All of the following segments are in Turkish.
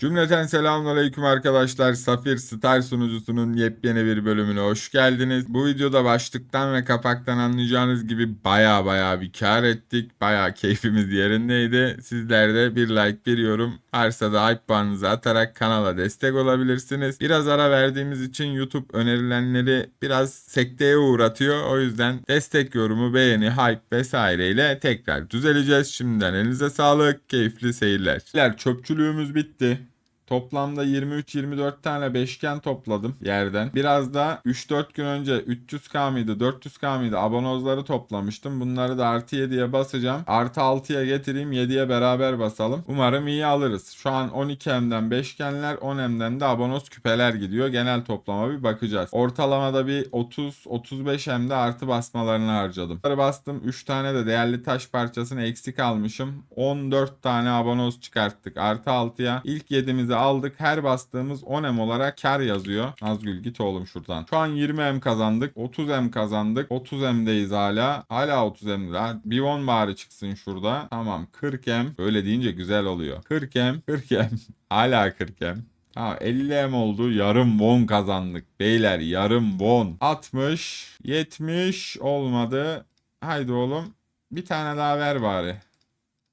Cümleten selamünaleyküm arkadaşlar. Safir Star sunucusunun yepyeni bir bölümüne hoş geldiniz. Bu videoda başlıktan ve kapaktan anlayacağınız gibi baya baya bir kar ettik. Baya keyfimiz yerindeydi. Sizler de bir like bir yorum varsa da hype puanınızı atarak kanala destek olabilirsiniz. Biraz ara verdiğimiz için YouTube önerilenleri biraz sekteye uğratıyor. O yüzden destek yorumu, beğeni, hype vesaireyle tekrar düzeleceğiz. Şimdiden elinize sağlık, keyifli seyirler. Çöpçülüğümüz bitti. Toplamda 23-24 tane beşgen topladım yerden. Biraz da 3-4 gün önce 300k mıydı 400k mıydı abonozları toplamıştım. Bunları da artı 7'ye basacağım. Artı 6'ya getireyim 7'ye beraber basalım. Umarım iyi alırız. Şu an 12M'den beşgenler 10M'den de abonoz küpeler gidiyor. Genel toplama bir bakacağız. Ortalamada bir 30-35M'de artı basmalarını harcadım. Bunları bastım 3 tane de değerli taş parçasını eksik almışım. 14 tane abonoz çıkarttık. Artı 6'ya ilk 7'mizi aldık. Her bastığımız 10M olarak kar yazıyor. Nazgül git oğlum şuradan. Şu an 20M kazandık. 30M kazandık. 30M'deyiz hala. Hala 30M'de. Bir 10 bari çıksın şurada. Tamam 40M. Böyle deyince güzel oluyor. 40M. 40M. hala 40M. Tamam 50M oldu. Yarım won kazandık. Beyler yarım won. 60. 70 olmadı. Haydi oğlum. Bir tane daha ver bari.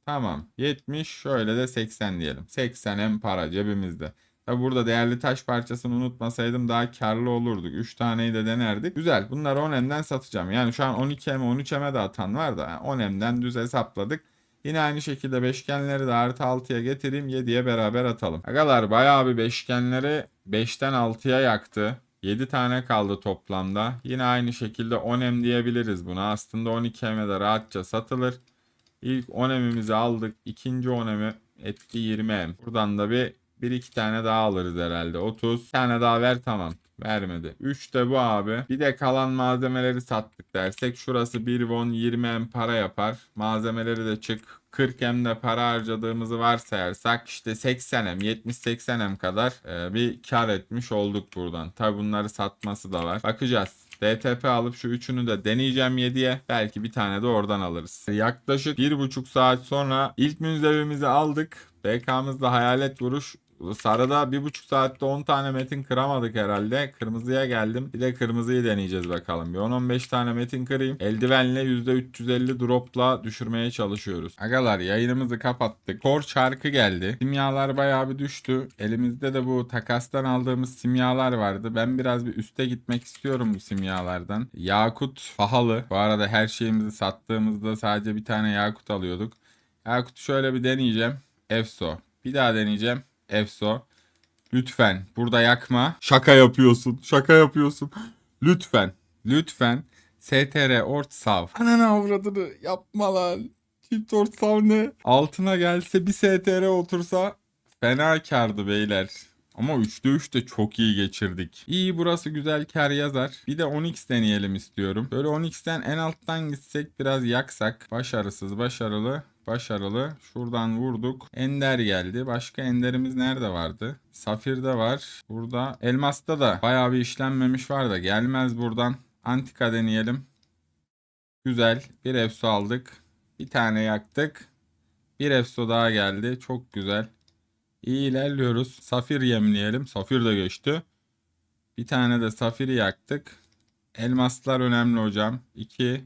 Tamam. 70 şöyle de 80 diyelim. 80 hem para cebimizde. Tabi burada değerli taş parçasını unutmasaydım daha karlı olurduk. 3 taneyi de denerdik. Güzel. Bunları 10M'den satacağım. Yani şu an 12M 13M'e de atan var da 10M'den düz hesapladık. Yine aynı şekilde beşgenleri de artı 6'ya getireyim 7'ye beraber atalım. Agalar bayağı bir beşgenleri 5'ten 6'ya yaktı. 7 tane kaldı toplamda. Yine aynı şekilde 10M diyebiliriz buna. Aslında 12M'e de rahatça satılır. İlk 10M'imizi aldık. İkinci 10M'i etti 20M. Buradan da bir bir iki tane daha alırız herhalde. 30. Bir tane daha ver tamam. Vermedi. 3 de bu abi. Bir de kalan malzemeleri sattık dersek şurası 1 won 20M para yapar. Malzemeleri de çık 40M'de para harcadığımızı varsayarsak işte 80M 70-80M kadar e, bir kar etmiş olduk buradan. Tabi bunları satması da var. Bakacağız. DTP alıp şu üçünü de deneyeceğim 7'ye. Belki bir tane de oradan alırız. Yaklaşık 1,5 saat sonra ilk münzevimizi aldık. BK'mızda hayalet vuruş Sarıda bir buçuk saatte 10 tane metin kıramadık herhalde. Kırmızıya geldim. Bir de kırmızıyı deneyeceğiz bakalım. Bir 10-15 tane metin kırayım. Eldivenle %350 dropla düşürmeye çalışıyoruz. Agalar yayınımızı kapattık. Kor çarkı geldi. Simyalar bayağı bir düştü. Elimizde de bu takastan aldığımız simyalar vardı. Ben biraz bir üste gitmek istiyorum bu simyalardan. Yakut pahalı. Bu arada her şeyimizi sattığımızda sadece bir tane yakut alıyorduk. Yakut şöyle bir deneyeceğim. Efso. Bir daha deneyeceğim. Efso. Lütfen burada yakma. Şaka yapıyorsun. Şaka yapıyorsun. Lütfen. Lütfen. STR Ort Sav. Ananı avradını yapma lan. Çift Ort Sav ne? Altına gelse bir STR otursa fena kardı beyler. Ama 3'te 3 de çok iyi geçirdik. İyi burası güzel kar yazar. Bir de 10x deneyelim istiyorum. Böyle 10x'ten en alttan gitsek biraz yaksak. Başarısız başarılı. Başarılı. Şuradan vurduk. Ender geldi. Başka enderimiz nerede vardı? Safir'de var. Burada elmasta da bayağı bir işlenmemiş var da gelmez buradan. Antika deneyelim. Güzel. Bir efso aldık. Bir tane yaktık. Bir efso daha geldi. Çok güzel. İyi ilerliyoruz. Safir yemleyelim. Safir de geçti. Bir tane de safiri yaktık. Elmaslar önemli hocam. 2.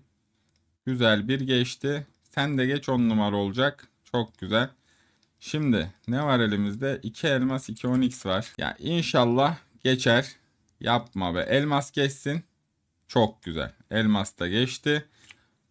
Güzel bir geçti. Sen de geç 10 numara olacak. Çok güzel. Şimdi ne var elimizde? 2 elmas 2 10x var. Ya inşallah geçer. Yapma be. Elmas geçsin. Çok güzel. Elmas da geçti.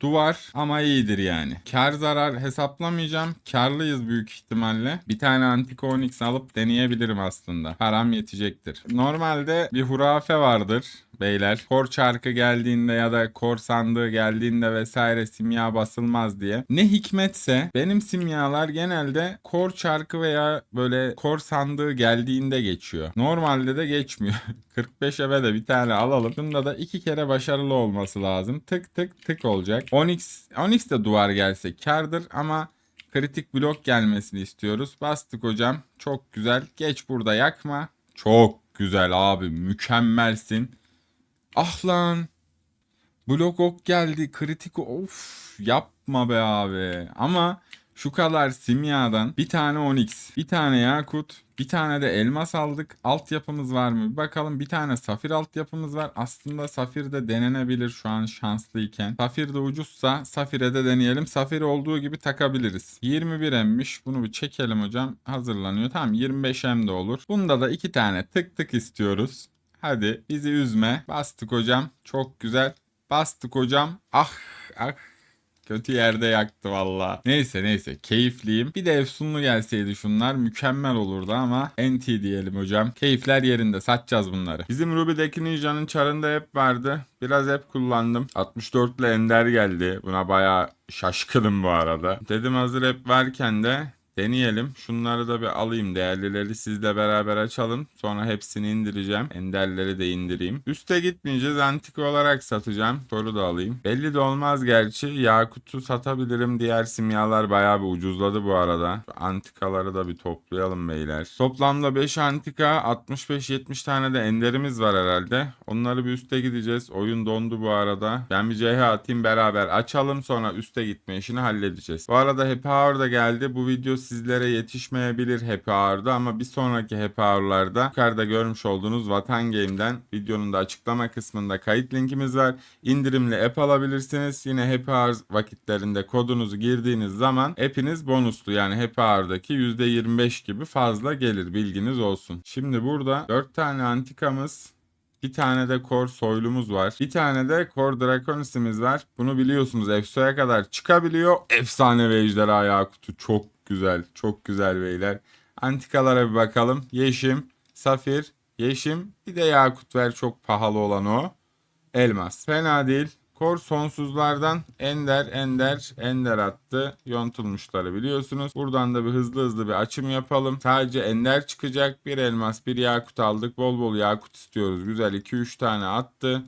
Duvar ama iyidir yani. Kar zarar hesaplamayacağım. Karlıyız büyük ihtimalle. Bir tane antik onyx alıp deneyebilirim aslında. Param yetecektir. Normalde bir hurafe vardır beyler. Kor çarkı geldiğinde ya da kor sandığı geldiğinde vesaire simya basılmaz diye. Ne hikmetse benim simyalar genelde kor çarkı veya böyle kor sandığı geldiğinde geçiyor. Normalde de geçmiyor. 45 eve de bir tane alalım. Bunda da iki kere başarılı olması lazım. Tık tık tık olacak. Onyx, Onyx de duvar gelse kardır ama kritik blok gelmesini istiyoruz. Bastık hocam. Çok güzel. Geç burada yakma. Çok güzel abi. Mükemmelsin. Ah lan. Blok ok geldi. Kritik of yapma be abi. Ama Şu kadar simyadan bir tane onyx, bir tane yakut, bir tane de elmas aldık. Altyapımız var mı? Bir bakalım bir tane safir altyapımız var. Aslında safir de denenebilir şu an şanslıyken. Safir de ucuzsa safire de deneyelim. Safir olduğu gibi takabiliriz. 21 emmiş. Bunu bir çekelim hocam. Hazırlanıyor. Tamam 25 em de olur. Bunda da iki tane tık tık istiyoruz. Hadi bizi üzme. Bastık hocam. Çok güzel. Bastık hocam. Ah ah Kötü yerde yaktı valla. Neyse neyse keyifliyim. Bir de efsunlu gelseydi şunlar mükemmel olurdu ama NT diyelim hocam. Keyifler yerinde satacağız bunları. Bizim Ruby'deki Ninja'nın çarında hep vardı. Biraz hep kullandım. 64 ile Ender geldi. Buna bayağı şaşkınım bu arada. Dedim hazır hep varken de Deneyelim. Şunları da bir alayım. Değerlileri sizle beraber açalım. Sonra hepsini indireceğim. Enderleri de indireyim. Üste gitmeyeceğiz. Antik olarak satacağım. Soru da alayım. Belli de olmaz gerçi. Yakut'u satabilirim. Diğer simyalar bayağı bir ucuzladı bu arada. Şu antikaları da bir toplayalım beyler. Toplamda 5 antika 65-70 tane de enderimiz var herhalde. Onları bir üste gideceğiz. Oyun dondu bu arada. Ben bir CH atayım beraber açalım. Sonra üste gitme işini halledeceğiz. Bu arada Happy Hour da geldi. Bu video sizlere yetişmeyebilir Happy Hour'da ama bir sonraki Happy Hour'larda yukarıda görmüş olduğunuz Vatan Game'den videonun da açıklama kısmında kayıt linkimiz var. İndirimli app alabilirsiniz. Yine Happy Hour vakitlerinde kodunuzu girdiğiniz zaman app'iniz bonuslu. Yani Happy Hour'daki %25 gibi fazla gelir bilginiz olsun. Şimdi burada 4 tane antikamız bir tane de Kor soylumuz var. Bir tane de Kor Draconis'imiz var. Bunu biliyorsunuz Efso'ya kadar çıkabiliyor. Efsane ve ejderha yakutu çok güzel. Çok güzel beyler. Antikalara bir bakalım. Yeşim, Safir, Yeşim. Bir de yakut ver çok pahalı olan o. Elmas. Fena değil. Kor sonsuzlardan ender ender ender attı. Yontulmuşları biliyorsunuz. Buradan da bir hızlı hızlı bir açım yapalım. Sadece ender çıkacak. Bir elmas bir yakut aldık. Bol bol yakut istiyoruz. Güzel 2-3 tane attı.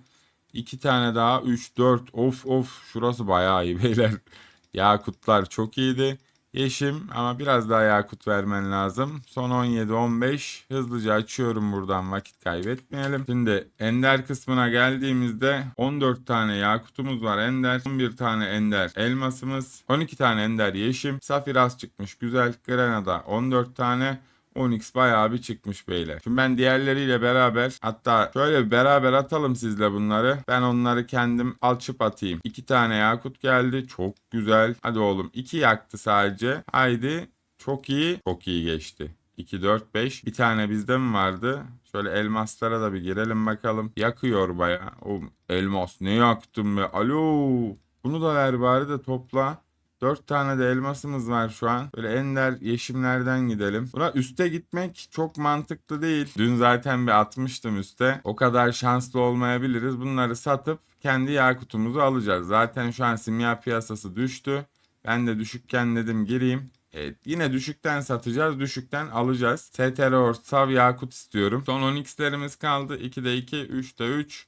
2 tane daha 3 4 of of şurası bayağı iyi beyler. Yakutlar çok iyiydi. Yeşim ama biraz daha yakut vermen lazım. Son 17-15 hızlıca açıyorum buradan vakit kaybetmeyelim. Şimdi ender kısmına geldiğimizde 14 tane yakutumuz var ender. 11 tane ender elmasımız. 12 tane ender yeşim. Safir az çıkmış güzel. Granada 14 tane. Onyx bayağı bir çıkmış beyler. Şimdi ben diğerleriyle beraber hatta şöyle beraber atalım sizle bunları. Ben onları kendim alçıp atayım. İki tane yakut geldi. Çok güzel. Hadi oğlum. iki yaktı sadece. Haydi. Çok iyi. Çok iyi geçti. 2, 4, 5. Bir tane bizde mi vardı? Şöyle elmaslara da bir girelim bakalım. Yakıyor bayağı. O elmas ne yaktım be. Alo. Bunu da ver bari de topla. 4 tane de elmasımız var şu an. Böyle ender yeşimlerden gidelim. Buna üste gitmek çok mantıklı değil. Dün zaten bir atmıştım üste. O kadar şanslı olmayabiliriz. Bunları satıp kendi yakutumuzu alacağız. Zaten şu an simya piyasası düştü. Ben de düşükken dedim gireyim. Evet, yine düşükten satacağız, düşükten alacağız. STR sav yakut istiyorum. Son 10x'lerimiz kaldı. 2'de 2, 3'de 3,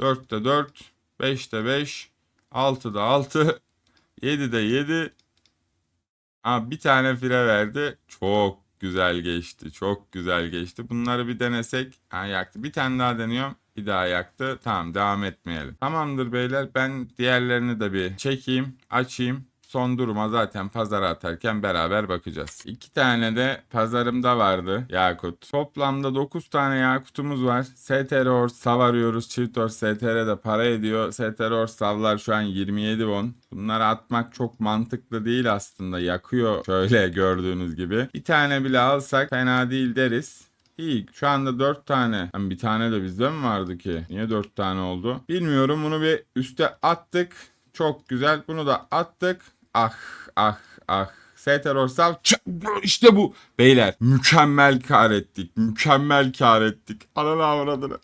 4'te 4, 5'te 5, 6'da 6, 7'de 7. Aa, bir tane fire verdi. Çok güzel geçti. Çok güzel geçti. Bunları bir denesek. Ha, yaktı. Bir tane daha deniyorum. Bir daha yaktı. Tamam devam etmeyelim. Tamamdır beyler. Ben diğerlerini de bir çekeyim. Açayım. Son duruma zaten pazara atarken beraber bakacağız. İki tane de pazarımda vardı Yakut. Toplamda 9 tane Yakut'umuz var. STR Ors sav arıyoruz. Çift Ors STR de para ediyor. STR Ors savlar şu an 27 won. Bunları atmak çok mantıklı değil aslında. Yakıyor şöyle gördüğünüz gibi. Bir tane bile alsak fena değil deriz. İyi şu anda 4 tane. Yani bir tane de bizde mi vardı ki? Niye 4 tane oldu? Bilmiyorum bunu bir üste attık. Çok güzel. Bunu da attık. Ah ah ah. STR Orsav işte bu. Beyler mükemmel kar ettik. Mükemmel kar ettik. Ananı avradını.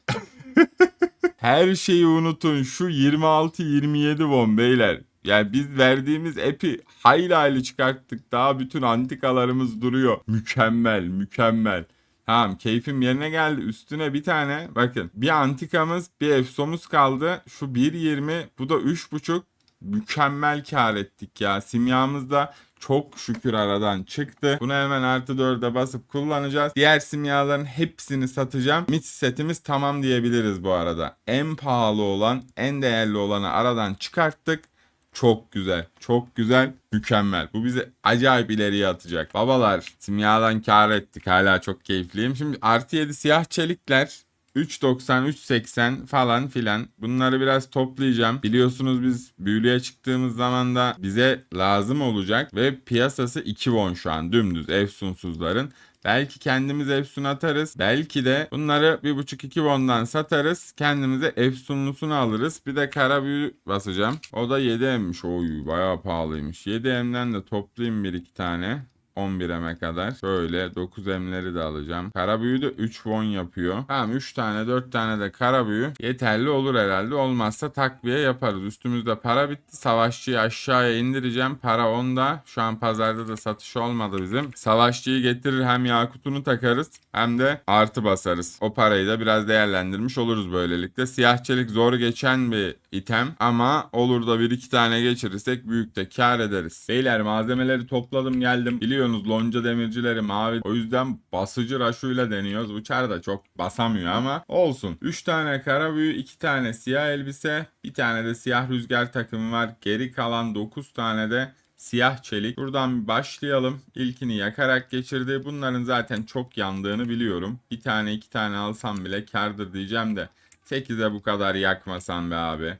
Her şeyi unutun. Şu 26-27 won beyler. Yani biz verdiğimiz epi hayli hayli çıkarttık. Daha bütün antikalarımız duruyor. Mükemmel, mükemmel. Tamam keyfim yerine geldi. Üstüne bir tane bakın bir antikamız bir efsomuz kaldı. Şu 1.20 bu da 3.5 mükemmel kar ettik ya. Simyamız da çok şükür aradan çıktı. Bunu hemen artı 4'e basıp kullanacağız. Diğer simyaların hepsini satacağım. Mit setimiz tamam diyebiliriz bu arada. En pahalı olan, en değerli olanı aradan çıkarttık. Çok güzel. Çok güzel. Mükemmel. Bu bizi acayip ileriye atacak. Babalar simyadan kar ettik. Hala çok keyifliyim. Şimdi artı 7 siyah çelikler 3.90, 3.80 falan filan. Bunları biraz toplayacağım. Biliyorsunuz biz büyülüye çıktığımız zaman da bize lazım olacak ve piyasası 2 won şu an dümdüz Efsunsuzların. Belki kendimiz Efsun atarız. Belki de bunları 1.5-2 won'dan satarız. Kendimize Efsunlusunu alırız. Bir de kara büyü basacağım. O da 7M'miş. Oy bayağı pahalıymış. 7M'den de toplayayım 1-2 tane. 11M'e kadar. Şöyle 9M'leri de alacağım. Kara büyü de 3 won yapıyor. Tamam 3 tane 4 tane de kara büyü yeterli olur herhalde. Olmazsa takviye yaparız. Üstümüzde para bitti. Savaşçıyı aşağıya indireceğim. Para onda. Şu an pazarda da satış olmadı bizim. Savaşçıyı getirir hem yakutunu takarız hem de artı basarız. O parayı da biraz değerlendirmiş oluruz böylelikle. Siyah çelik zor geçen bir item ama olur da bir iki tane geçirirsek büyük de kar ederiz. Beyler malzemeleri topladım geldim. Biliyorsunuz lonca demircileri mavi. O yüzden basıcı raşuyla deniyoruz. Uçar da çok basamıyor ama olsun. 3 tane kara büyü, 2 tane siyah elbise, bir tane de siyah rüzgar takımı var. Geri kalan 9 tane de siyah çelik. Buradan başlayalım. İlkini yakarak geçirdi. Bunların zaten çok yandığını biliyorum. Bir tane iki tane alsam bile kardır diyeceğim de. 8'e bu kadar yakmasan be abi.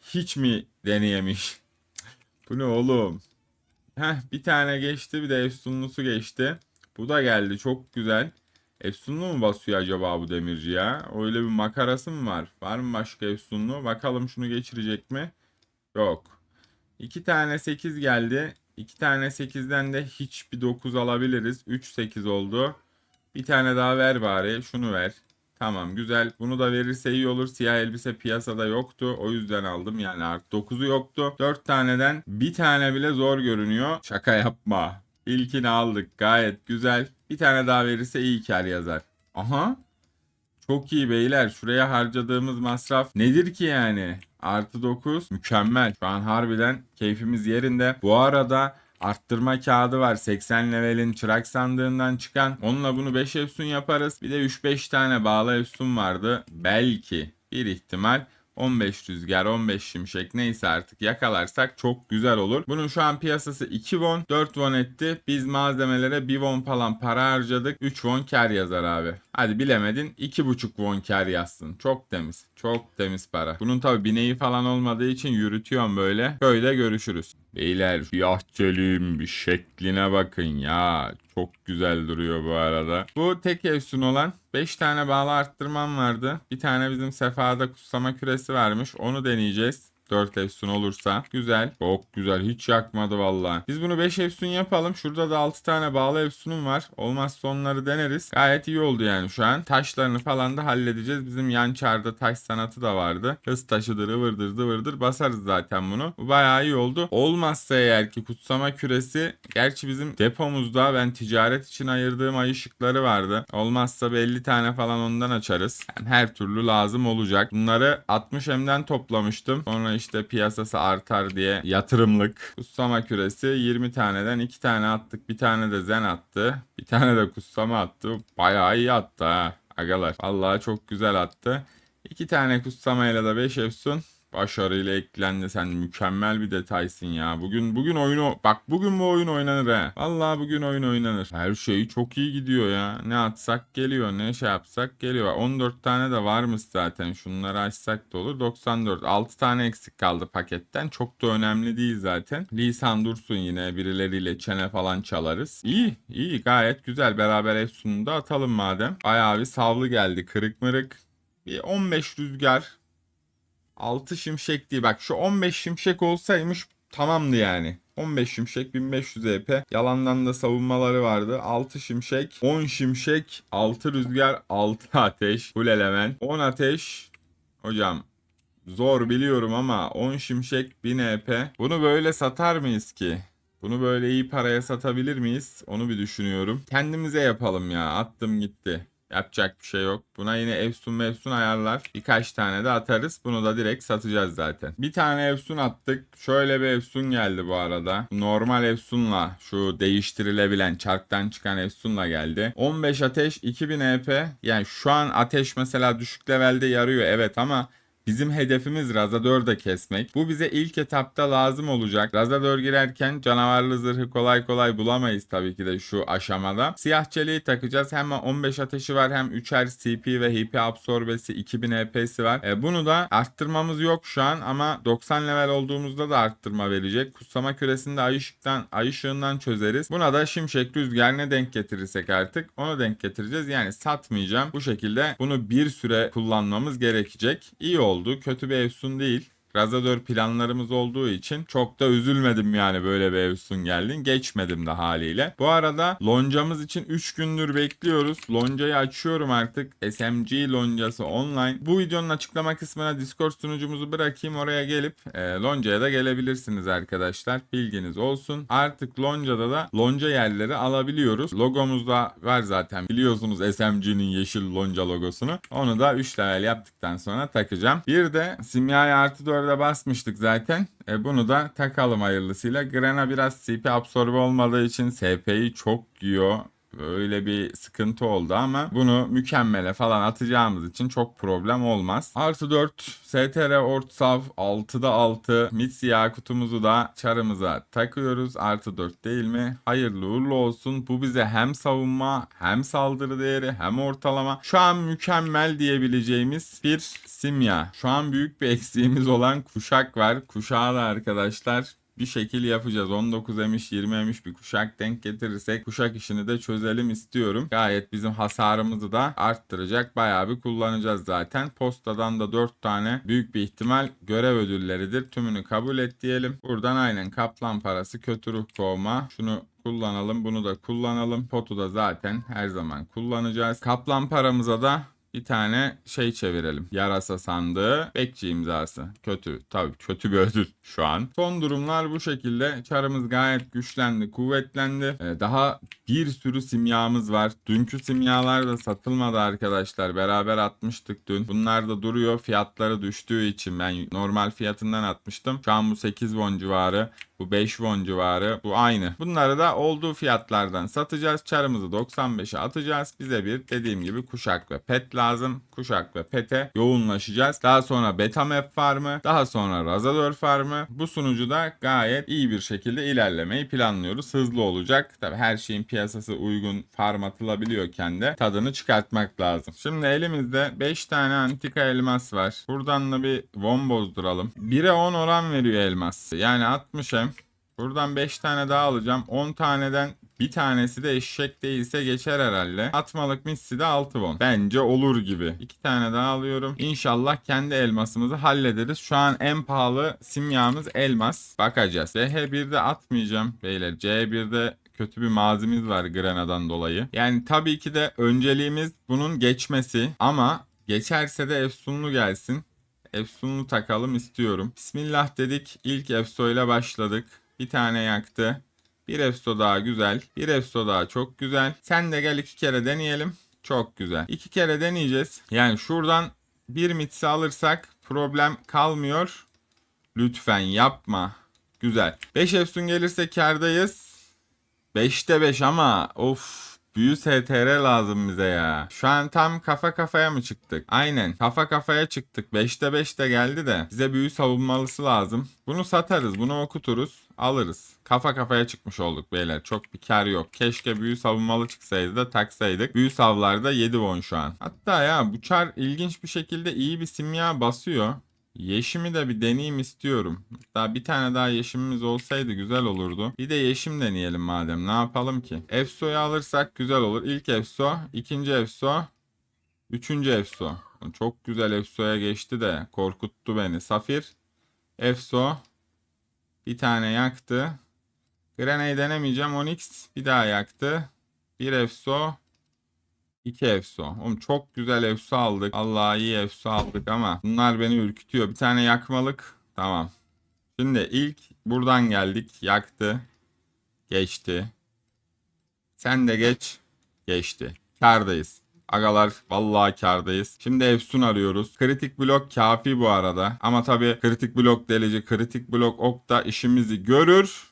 Hiç mi deneyemiş? Bu ne oğlum? Heh bir tane geçti bir de efsunlusu geçti. Bu da geldi çok güzel. Efsunlu mu basıyor acaba bu demirci ya? Öyle bir makarası mı var? Var mı başka efsunlu? Bakalım şunu geçirecek mi? Yok. İki tane 8 geldi. İki tane 8'den de hiçbir 9 alabiliriz. 3 8 oldu. Bir tane daha ver bari. Şunu ver. Tamam güzel. Bunu da verirse iyi olur. Siyah elbise piyasada yoktu. O yüzden aldım. Yani artık 9'u yoktu. 4 taneden bir tane bile zor görünüyor. Şaka yapma. İlkini aldık. Gayet güzel. Bir tane daha verirse iyi kar yazar. Aha. Çok iyi beyler. Şuraya harcadığımız masraf nedir ki yani? Artı 9. Mükemmel. Şu an harbiden keyfimiz yerinde. Bu arada arttırma kağıdı var. 80 levelin çırak sandığından çıkan. Onunla bunu 5 efsun yaparız. Bir de 3-5 tane bağlı efsun vardı. Belki bir ihtimal 15 rüzgar, 15 şimşek neyse artık yakalarsak çok güzel olur. Bunun şu an piyasası 2 won, 4 won etti. Biz malzemelere 1 won falan para harcadık. 3 won kar yazar abi. Hadi bilemedin 2,5 won kar yazsın. Çok temiz. Çok temiz para. Bunun tabi bineği falan olmadığı için yürütüyorum böyle. Köyde görüşürüz. Beyler siyah çeliğin bir şekline bakın ya. Çok güzel duruyor bu arada. Bu tek efsun olan 5 tane bağlı arttırmam vardı. Bir tane bizim sefada kutsama küresi varmış. Onu deneyeceğiz. 4 efsun olursa. Güzel. Çok güzel. Hiç yakmadı vallahi. Biz bunu 5 efsun yapalım. Şurada da 6 tane bağlı efsunum var. Olmazsa onları deneriz. Gayet iyi oldu yani şu an. Taşlarını falan da halledeceğiz. Bizim yan çarda taş sanatı da vardı. Hız taşıdır, ıvırdır, zıvırdır. Basarız zaten bunu. Bu bayağı iyi oldu. Olmazsa eğer ki kutsama küresi. Gerçi bizim depomuzda ben ticaret için ayırdığım ay ışıkları vardı. Olmazsa bir 50 tane falan ondan açarız. Yani her türlü lazım olacak. Bunları 60M'den toplamıştım. Sonra işte piyasası artar diye yatırımlık. Kutsama küresi 20 taneden 2 tane attık. Bir tane de zen attı. Bir tane de kutsama attı. Bayağı iyi attı ha. Agalar. Vallahi çok güzel attı. 2 tane kutsamayla da 5 efsun. Başarıyla eklendi sen mükemmel bir detaysın ya. Bugün bugün oyunu bak bugün bu oyun oynanır he. Vallahi bugün oyun oynanır. Her şey çok iyi gidiyor ya. Ne atsak geliyor ne şey yapsak geliyor. 14 tane de varmış zaten. Şunları açsak da olur. 94. 6 tane eksik kaldı paketten. Çok da önemli değil zaten. Lisan dursun yine birileriyle çene falan çalarız. İyi iyi gayet güzel. Beraber Efsun'u da atalım madem. Bayağı bir savlı geldi. Kırık mırık. Bir 15 rüzgar 6 şimşek değil. Bak şu 15 şimşek olsaymış tamamdı yani. 15 şimşek 1500 EP. Yalandan da savunmaları vardı. 6 şimşek, 10 şimşek, 6 rüzgar, 6 ateş. Full element. 10 ateş. Hocam zor biliyorum ama 10 şimşek 1000 EP. Bunu böyle satar mıyız ki? Bunu böyle iyi paraya satabilir miyiz? Onu bir düşünüyorum. Kendimize yapalım ya. Attım gitti. Yapacak bir şey yok. Buna yine Efsun mefsun ayarlar. Birkaç tane de atarız. Bunu da direkt satacağız zaten. Bir tane Efsun attık. Şöyle bir Efsun geldi bu arada. Normal Efsun'la şu değiştirilebilen çarktan çıkan Efsun'la geldi. 15 ateş 2000 EP. Yani şu an ateş mesela düşük levelde yarıyor evet ama Bizim hedefimiz Razador da kesmek. Bu bize ilk etapta lazım olacak. Razador girerken canavarlı zırhı kolay kolay bulamayız tabii ki de şu aşamada. Siyah çeliği takacağız. Hem 15 ateşi var hem 3'er CP ve HP absorbesi 2000 HP'si var. E, bunu da arttırmamız yok şu an ama 90 level olduğumuzda da arttırma verecek. Kutsama küresinde ay ışıktan, ay ışığından çözeriz. Buna da şimşek rüzgar ne denk getirirsek artık onu denk getireceğiz. Yani satmayacağım. Bu şekilde bunu bir süre kullanmamız gerekecek. İyi oldu. Kötü bir efsun değil. Razador planlarımız olduğu için çok da üzülmedim yani böyle bir Evsun geldin. Geçmedim de haliyle. Bu arada loncamız için 3 gündür bekliyoruz. Loncayı açıyorum artık. SMG loncası online. Bu videonun açıklama kısmına Discord sunucumuzu bırakayım. Oraya gelip e, loncaya da gelebilirsiniz arkadaşlar. Bilginiz olsun. Artık loncada da lonca yerleri alabiliyoruz. Logomuz da var zaten. Biliyorsunuz SMG'nin yeşil lonca logosunu. Onu da 3 level yaptıktan sonra takacağım. Bir de simyayı artı 4'e basmıştık zaten. E, bunu da takalım hayırlısıyla. Grena biraz CP absorbe olmadığı için SP'yi çok yiyor. Öyle bir sıkıntı oldu ama bunu mükemmele falan atacağımız için çok problem olmaz. Artı 4 STR Ortsav 6'da 6 Mitsi kutumuzu da çarımıza takıyoruz. Artı 4 değil mi? Hayırlı uğurlu olsun. Bu bize hem savunma hem saldırı değeri hem ortalama. Şu an mükemmel diyebileceğimiz bir simya. Şu an büyük bir eksiğimiz olan kuşak var. Kuşağı da arkadaşlar bir şekil yapacağız. 19 emiş 20 emiş bir kuşak denk getirirsek kuşak işini de çözelim istiyorum. Gayet bizim hasarımızı da arttıracak. Bayağı bir kullanacağız zaten. Postadan da 4 tane büyük bir ihtimal görev ödülleridir. Tümünü kabul et diyelim. Buradan aynen kaplan parası kötü ruh kovma. Şunu kullanalım. Bunu da kullanalım. Potu da zaten her zaman kullanacağız. Kaplan paramıza da bir tane şey çevirelim. Yarasa sandığı. Bekçi imzası. Kötü. Tabii kötü bir ödül şu an. Son durumlar bu şekilde. Çarımız gayet güçlendi, kuvvetlendi. Ee, daha bir sürü simyamız var. Dünkü simyalar da satılmadı arkadaşlar. Beraber atmıştık dün. Bunlar da duruyor. Fiyatları düştüğü için ben normal fiyatından atmıştım. Şu an bu 8 won civarı. Bu 5 won civarı. Bu aynı. Bunları da olduğu fiyatlardan satacağız. Çarımızı 95'e atacağız. Bize bir dediğim gibi kuşak ve pet lazım. Kuşak ve pete yoğunlaşacağız. Daha sonra beta map farmı. Daha sonra razador farmı. Bu sunucuda gayet iyi bir şekilde ilerlemeyi planlıyoruz. Hızlı olacak. Tabi her şeyin piyasası uygun farm atılabiliyorken de tadını çıkartmak lazım. Şimdi elimizde 5 tane antika elmas var. Buradan da bir won bozduralım. 1'e 10 oran veriyor elmas. Yani 60 hem. Buradan 5 tane daha alacağım. 10 taneden bir tanesi de eşek değilse geçer herhalde. Atmalık missi de 6 won. Bence olur gibi. 2 tane daha alıyorum. İnşallah kendi elmasımızı hallederiz. Şu an en pahalı simyamız elmas. Bakacağız. CH1'de atmayacağım beyler. C1'de kötü bir mazimiz var Grena'dan dolayı. Yani tabii ki de önceliğimiz bunun geçmesi ama geçerse de efsunlu gelsin. Efsunlu takalım istiyorum. Bismillah dedik. İlk efso ile başladık. Bir tane yaktı. Bir efso daha güzel. Bir efso daha çok güzel. Sen de gel iki kere deneyelim. Çok güzel. İki kere deneyeceğiz. Yani şuradan bir mitsi alırsak problem kalmıyor. Lütfen yapma. Güzel. 5 efsun gelirse kardayız. 5'te 5 ama of büyü STR lazım bize ya. Şu an tam kafa kafaya mı çıktık? Aynen kafa kafaya çıktık. 5'te 5 de geldi de bize büyü savunmalısı lazım. Bunu satarız bunu okuturuz alırız. Kafa kafaya çıkmış olduk beyler. Çok bir kar yok. Keşke büyü savunmalı çıksaydı da taksaydık. Büyü savlarda 7 won şu an. Hatta ya bu çar ilginç bir şekilde iyi bir simya basıyor. Yeşimi de bir deneyeyim istiyorum. Daha bir tane daha yeşimimiz olsaydı güzel olurdu. Bir de yeşim deneyelim madem. Ne yapalım ki? Efso'yu alırsak güzel olur. İlk Efso, ikinci Efso, üçüncü Efso. Çok güzel Efso'ya geçti de korkuttu beni. Safir, Efso, bir tane yaktı. Grenade denemeyeceğim. Onyx bir daha yaktı. Bir Efso, 2 efso. Oğlum çok güzel efso aldık. Allah iyi efso aldık ama bunlar beni ürkütüyor. Bir tane yakmalık. Tamam. Şimdi ilk buradan geldik. Yaktı. Geçti. Sen de geç. Geçti. Kardayız. Agalar vallahi kardayız. Şimdi Efsun arıyoruz. Kritik blok kafi bu arada. Ama tabii kritik blok delici, kritik blok ok da işimizi görür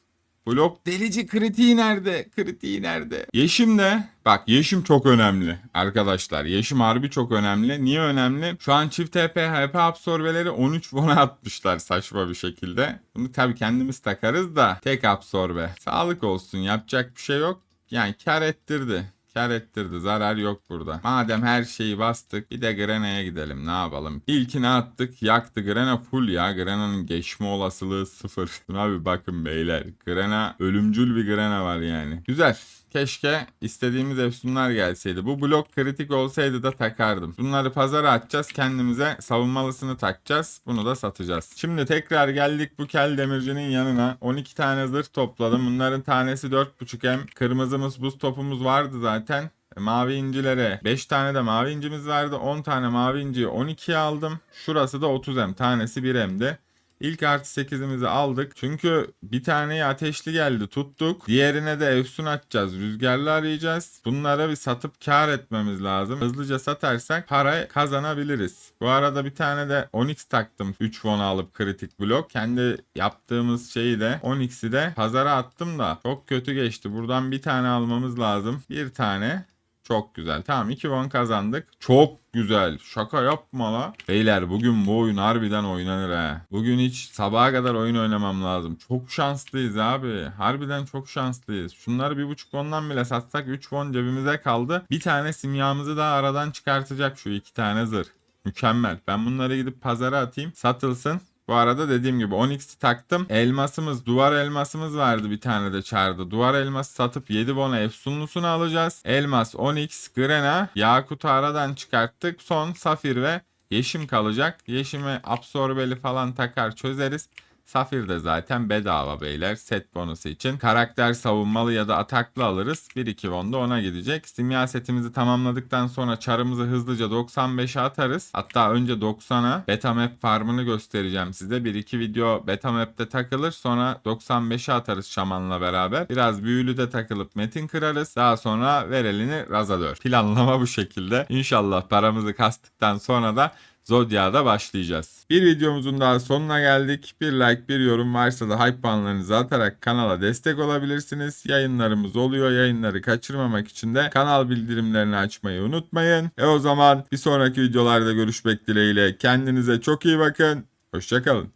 Blok delici kritiği nerede? Kritiği nerede? Yeşim de Bak Yeşim çok önemli arkadaşlar. Yeşim harbi çok önemli. Niye önemli? Şu an çift TP HP absorbeleri 13 won'a atmışlar saçma bir şekilde. Bunu tabii kendimiz takarız da tek absorbe. Sağlık olsun yapacak bir şey yok. Yani kar ettirdi. Kar ettirdi. Zarar yok burada. Madem her şeyi bastık bir de Grena'ya gidelim. Ne yapalım? İlkini attık. Yaktı. Grena full ya. Grena'nın geçme olasılığı sıfır. Buna bir bakın beyler. Grena ölümcül bir Grena var yani. Güzel. Keşke istediğimiz efsunlar gelseydi. Bu blok kritik olsaydı da takardım. Bunları pazara atacağız. Kendimize savunmalısını takacağız. Bunu da satacağız. Şimdi tekrar geldik bu kel demircinin yanına. 12 tane zırh topladım. Bunların tanesi 4.5M. Kırmızımız buz topumuz vardı zaten. E, Mavi incilere 5 tane de mavi incimiz vardı. 10 tane mavi inciyi 12'ye aldım. Şurası da 30M. Tanesi 1M'di. İlk artı 8'imizi aldık. Çünkü bir taneyi ateşli geldi tuttuk. Diğerine de efsun atacağız. Rüzgarlı arayacağız. Bunlara bir satıp kar etmemiz lazım. Hızlıca satarsak para kazanabiliriz. Bu arada bir tane de Onyx taktım. 3 won alıp kritik blok. Kendi yaptığımız şeyi de Onyx'i de pazara attım da çok kötü geçti. Buradan bir tane almamız lazım. Bir tane çok güzel. Tamam 2 won kazandık. Çok güzel. Şaka yapma la. Beyler bugün bu oyun harbiden oynanır ha. Bugün hiç sabaha kadar oyun oynamam lazım. Çok şanslıyız abi. Harbiden çok şanslıyız. Şunları bir buçuk won'dan bile satsak 3 won cebimize kaldı. Bir tane simyamızı daha aradan çıkartacak şu iki tane zırh. Mükemmel. Ben bunları gidip pazara atayım. Satılsın. Bu arada dediğim gibi 10x'i taktım. Elmasımız, duvar elmasımız vardı bir tane de çağırdı. Duvar elması satıp 7 bona efsunlusunu alacağız. Elmas, 10x, Grena, Yakut'u aradan çıkarttık. Son Safir ve Yeşim kalacak. Yeşime absorbeli falan takar çözeriz. Safir de zaten bedava beyler set bonusu için. Karakter savunmalı ya da ataklı alırız. 1-2 won da ona gidecek. Simya setimizi tamamladıktan sonra çarımızı hızlıca 95'e atarız. Hatta önce 90'a beta map farmını göstereceğim size. 1-2 video beta map'te takılır. Sonra 95'e atarız şamanla beraber. Biraz büyülü de takılıp metin kırarız. Daha sonra ver elini razadör. Planlama bu şekilde. İnşallah paramızı kastıktan sonra da Zodiac'da başlayacağız. Bir videomuzun daha sonuna geldik. Bir like, bir yorum varsa da hype puanlarınızı atarak kanala destek olabilirsiniz. Yayınlarımız oluyor. Yayınları kaçırmamak için de kanal bildirimlerini açmayı unutmayın. E o zaman bir sonraki videolarda görüşmek dileğiyle. Kendinize çok iyi bakın. Hoşçakalın.